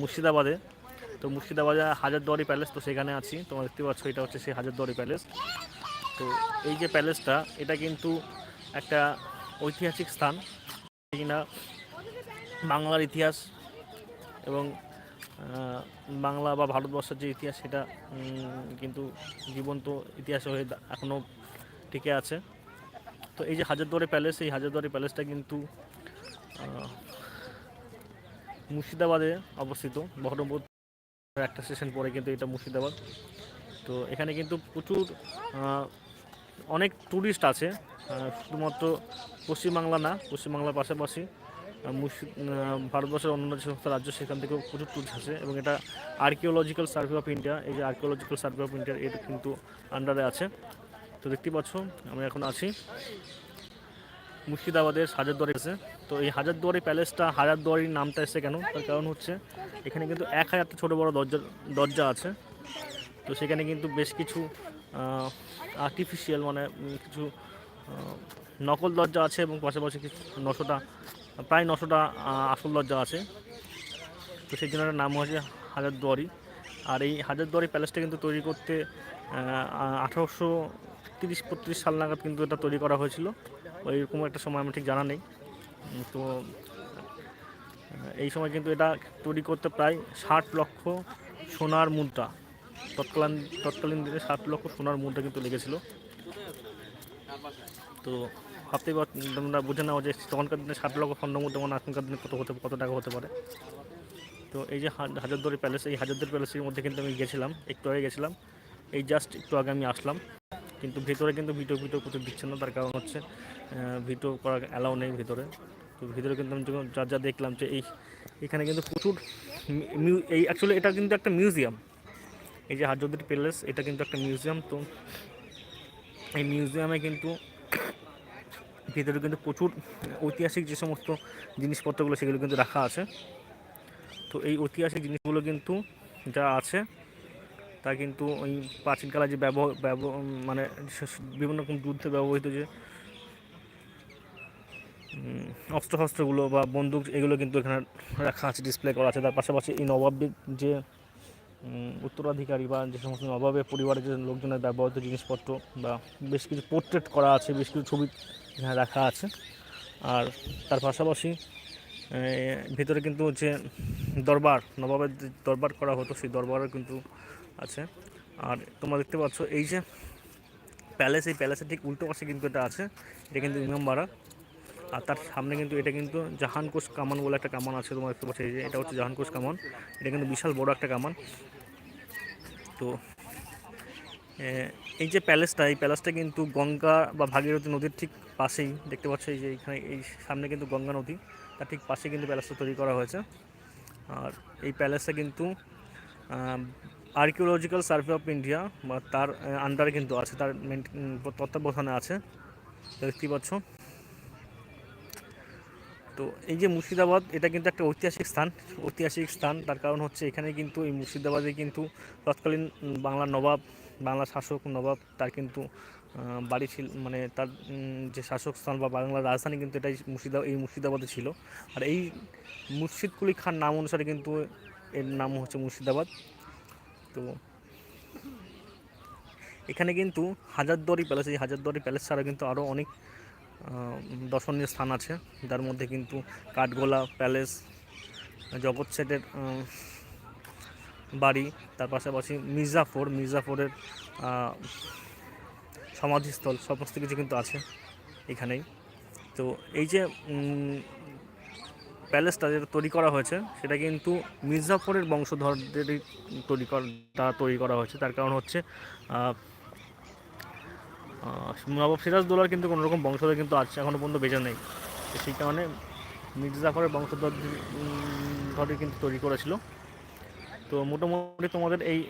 মুর্শিদাবাদে। তো মুর্শিদাবাদে হাজারদুয়ারি প্যালেস, তো সেখানে আছি। তোমরা দেখতে পাচ্ছ, এটা হচ্ছে সেই হাজারদুয়ারি প্যালেস। তো এই যে প্যালেসটা, এটা কিন্তু একটা ঐতিহাসিক স্থান। কিনা বাংলার ইতিহাস এবং বাংলা বা ভারতবর্ষের যে ইতিহাস, সেটা কিন্তু জীবন্ত ইতিহাস হয়ে এখনও টিকে আছে। তো এই যে হাজারদুয়ারি প্যালেস, এই হাজারদুয়ারি প্যালেসটা কিন্তু মুর্শিদাবাদে অবস্থিত বহরমপুর একটা স্টেশন পরে কিন্তু এটা মুর্শিদাবাদ। তো এখানে কিন্তু প্রচুর অনেক ট্যুরিস্ট আছে শুধুমাত্র পশ্চিমবাংলা না পশ্চিমবাংলার পাশাপাশি আহ, মুর্শি- ভারতবর্ষের অন্যান্য যে সমস্ত রাজ্য সেখান থেকেও প্রচুর ট্যুরিস্ট আছে এবং এটা আর্কিওলজিক্যাল সার্ভে অফ ইন্ডিয়া এই যে আর্কিওলজিক্যাল সার্ভে অফ ইন্ডিয়ার এর কিন্তু আন্ডারে আছে। তো দেখতে পাচ্ছ আমি এখন আছি। মুর্শিদাবাদের হাজারদুয়ারি আছে। তো এই হাজারদুয়ারি প্যালেসটা, হাজারদুয়ারির নামটা এসেছে কেন? তার কারণ হচ্ছে, এখানে কিন্তু এক হাজারটা ছোটো বড়ো দরজা দরজা আছে। তো সেখানে কিন্তু বেশ কিছু আর্টিফিশিয়াল মানে কিছু নকল দরজা আছে এবং পাশাপাশি কিছু নশোটা, প্রায় নশোটা আসল দরজা আছে। তো সেই জন্য নাম হয়েছে হাজারদুয়ারি। আর এই হাজারদুয়ারি প্যালেসটা কিন্তু তৈরি করতে আঠারোশো তিরিশ, বত্রিশ সাল নাগাদ কিন্তু এটা তৈরি করা হয়েছিল। ওইরকম একটা সময় আমার ঠিক জানা নেই। তো, এই সময় কিন্তু এটা তৈরি করতে প্রায় ষাট লক্ষ সোনার মুদ্রা। তৎকালীন তৎকালীন দিনে ষাট লক্ষ সোনার মুদ্রা কিন্তু লেগেছিল। তো, ভাবতেই তোমরা বুঝে নাও যে তখনকার দিনে ষাট লক্ষ স্বর্ণ মুদ্রা মানে এখনকার দিনে কত হতে, কত টাকা হতে পারে। তো, এই যে হাজারদুয়ারি প্যালেস, এই হাজারদুয়ারি প্যালেসের মধ্যে কিন্তু আমি গেছিলাম, একটু আগে গেছিলাম। এই জাস্ট একটু আগে আমি আসলাম। কিন্তু ভিতরে কিন্তু ভিডিও ভিডিও করতে দিচ্ছে না তার কারণ হচ্ছে ভিডিও করা অ্যালাউ নেই ভিতরে। তো ভিতরে কিন্তু আমি যখন যা যা দেখলাম যে এই, এখানে কিন্তু প্রচুর এই অ্যাকচুয়ালি এটা কিন্তু একটা মিউজিয়াম এই যে হাজারদুয়ারি প্যালেস এটা কিন্তু একটা মিউজিয়াম তো এই মিউজিয়ামে কিন্তু ভিতরে কিন্তু প্রচুর ঐতিহাসিক যে সমস্ত জিনিসপত্রগুলো সেগুলো কিন্তু রাখা আছে। তো এই ঐতিহাসিক জিনিসগুলো কিন্তু যা আছে তা কিন্তু ওই প্রাচীনকালে যে ব্যবহার ব্যব- মানে বিভিন্ন রকম যুদ্ধে ব্যবহৃত যে অস্ত্রশস্ত্রগুলো বা বন্দুক এগুলো কিন্তু এখানে রাখা আছে ডিসপ্লে করা আছে। তার পাশাপাশি এই নবাবের যে উত্তরাধিকারী বা যে সমস্ত নবাবের পরিবারের যে লোকজনের ব্যবহৃত জিনিসপত্র বা বেশ কিছু পোর্ট্রেট করা আছে, বেশ কিছু ছবি এখানে রাখা আছে। আর তার পাশাপাশি ভিতরে কিন্তু যে দরবার, নবাবের দরবার করা হতো, সেই দরবারও কিন্তু আছে। আর তোমরা দেখতে পাচ্ছ এই যে প্যালেস, এই প্যালেসের ঠিক উল্টো পাশে কিন্তু এটা আছে। এটা কিন্তু ইমামবাড়া। আর তার সামনে কিন্তু এটা কিন্তু জাহানকোষ কামান বলে একটা কামান আছে, তোমার দেখতে পাচ্ছ এই যে, এটা হচ্ছে জাহানকোষ কামান। এটা কিন্তু বিশাল বড় একটা কামান। তো এই যে প্যালেসটা, এই প্যালেসটা কিন্তু গঙ্গা বা ভাগীরথী নদীর ঠিক পাশেই। দেখতে পাচ্ছ এই যে এখানে, এই সামনে কিন্তু গঙ্গা নদী। তার ঠিক পাশে কিন্তু প্যালেসটা তৈরি করা হয়েছে। আর এই প্যালেসটা কিন্তু আর্কিওলজিক্যাল সার্ভে অফ ইন্ডিয়া বা তার আন্ডারে কিন্তু আছে, তার তত্ত্বাবধানে আছে দেখতেই পাচ্ছ। তো এই যে মুর্শিদাবাদ, এটা কিন্তু একটা ঐতিহাসিক স্থান ঐতিহাসিক স্থান, তার কারণ হচ্ছে এখানে কিন্তু এই মুর্শিদাবাদে কিন্তু তৎকালীন বাংলার নবাব, বাংলার শাসক নবাব, তার কিন্তু বাড়ি ছিল মানে তার যে শাসক স্থান বা বাংলার রাজধানী কিন্তু এটাই মুর্শিদাবাদ এই মুর্শিদাবাদে ছিল। আর এই মুর্শিদকুলি খান নাম অনুসারে কিন্তু এর নাম হচ্ছে মুর্শিদাবাদ। তো এখানে কিন্তু হাজারদুয়ারি প্যালেস এই হাজারদুয়ারি প্যালেস ছাড়া কিন্তু আরও অনেক দর্শনীয় স্থান আছে। যার মধ্যে কিন্তু কাঠগোলা প্যালেস জগৎ সেটের বাড়ি, তার পাশাপাশি মির্জাফর, মির্জাফরের সমাধিস্থল, সমস্ত কিছু কিন্তু আছে এখানেই। তো এই যে প্যালেসটা যেটা তৈরি করা হয়েছে, সেটা কিন্তু মির্জাফরের বংশধরদেরই তৈরি করা তৈরি করা হয়েছে। তার কারণ হচ্ছে নবাব সিরাজদৌলার কিন্তু কোনো রকম বংশধর কিন্তু আছে এখনও পর্যন্ত বেঁচে নেই। সেই কারণে মির্জাফরের বংশধর ধরে কিন্তু তৈরি করেছিল। তো মোটামুটি তোমাদের এই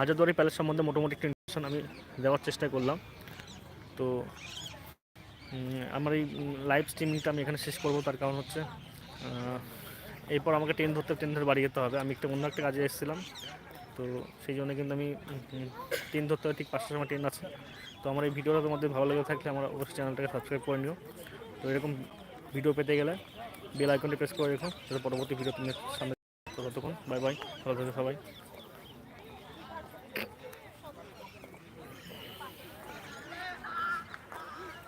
হাজারদুয়ারি প্যালেস সম্বন্ধে মোটামুটি একটা ইনফরমেশন আমি দেওয়ার চেষ্টা করলাম। তো আমার এই লাইভ স্ট্রিমিংটা আমি এখানে শেষ করব, তার কারণ হচ্ছে এরপর আমাকে ট্রেন ধরতে ট্রেন ধরে বাড়ি যেতে হবে। আমি একটা অন্য একটা কাজে এসেছিলাম, তো সেই জন্য কিন্তু আমি ট্রেন ধরতে হবে, ঠিক পাঁচটার সময় ট্রেন আছে। তো আমার এই ভিডিওটা তোমাদের ভালো লেগে থাকলে আমার অবশ্যই চ্যানেলটাকে সাবস্ক্রাইব করে নিও। তো এরকম ভিডিও পেতে গেলে বেল আইকনটি প্রেস করে রেখো যাতে পরবর্তী ভিডিও তুমি সামনে ততক্ষণ বাই বাই ভালো থেকো সবাই।